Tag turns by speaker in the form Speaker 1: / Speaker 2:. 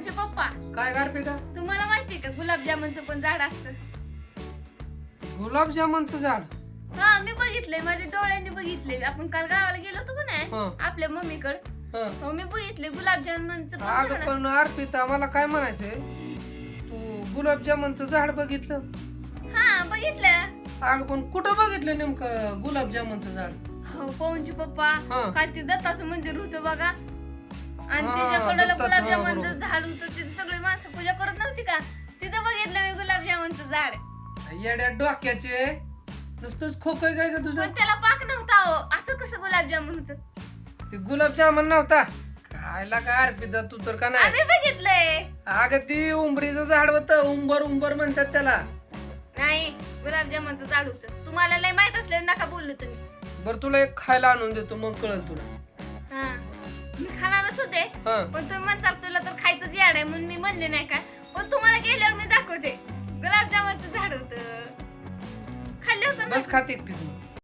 Speaker 1: पवनचे पप्पा.
Speaker 2: काय गारपिता
Speaker 1: तुम्हाला माहितीये का गुलाबजामुनचं पण झाड असतं.
Speaker 2: गुलाबजामुनचं झाड?
Speaker 1: हा मी बघितलंय माझ्या डोळ्यांनी बघितले आपण काल गावाला गेलो होतो का नाही?
Speaker 2: हं,
Speaker 1: आपल्या मम्मीकडे.
Speaker 2: हं.
Speaker 1: हो मी बघितले गुलाबजामुनचं पण
Speaker 2: अगं पण अर्पिता मला काय म्हणायचंय? तू गुलाबजामुनचं झाड बघितलं?
Speaker 1: असतं. हा बघितलं.
Speaker 2: अगं पण कुठं बघितलं नेमकं गुलाबजामुनचं झाड?
Speaker 1: हो पवनचे पप्पा.
Speaker 2: हं.
Speaker 1: काल ते दत्ताचं मंदिर होतं बघा. आणि
Speaker 2: हा,
Speaker 1: त्याच्या कडेला
Speaker 2: दत्ताचं, हा,
Speaker 1: गुलाबजामुनचं
Speaker 2: बरोबर.
Speaker 1: झाड होतं तिथे सगळी माणसं पूजा करत नव्हती का? तिथं बघितलं मी गुलाबजामुनचं झाड.
Speaker 2: येड्या डोक्याचे. नुसतंच खोक काय का तुझं?
Speaker 1: पण त्याला पाक नव्हता हो. असं कसं गुलाबजामुन होतं
Speaker 2: ते गुलाबजामुन नव्हता. खायला काय अर्पिता तू तर का नाही?
Speaker 1: आम्ही बघितलंय.
Speaker 2: अगं ती उंबरीचं झाड होतं. उंबर उंबर म्हणतात त्याला.
Speaker 1: नाही गुलाबजामुनचं झाड होतं. तुम्हाला लय माहीत असलं नका बोललो तुम्ही.
Speaker 2: बरं तुला एक खायला आणून देतो मग कळल तुला.
Speaker 1: हा. मी खाणारच होते.
Speaker 2: हा.
Speaker 1: पण तुम्ही म्हणसाल तुला तर खायचंच याड आहे म्हणून मी म्हणले नाही का? पण तुम्हाला गेल्यावर मी दाखवते. गुलाबजामुनचं झाड होतं. खाल्लं होतं ना
Speaker 2: बस खात मग.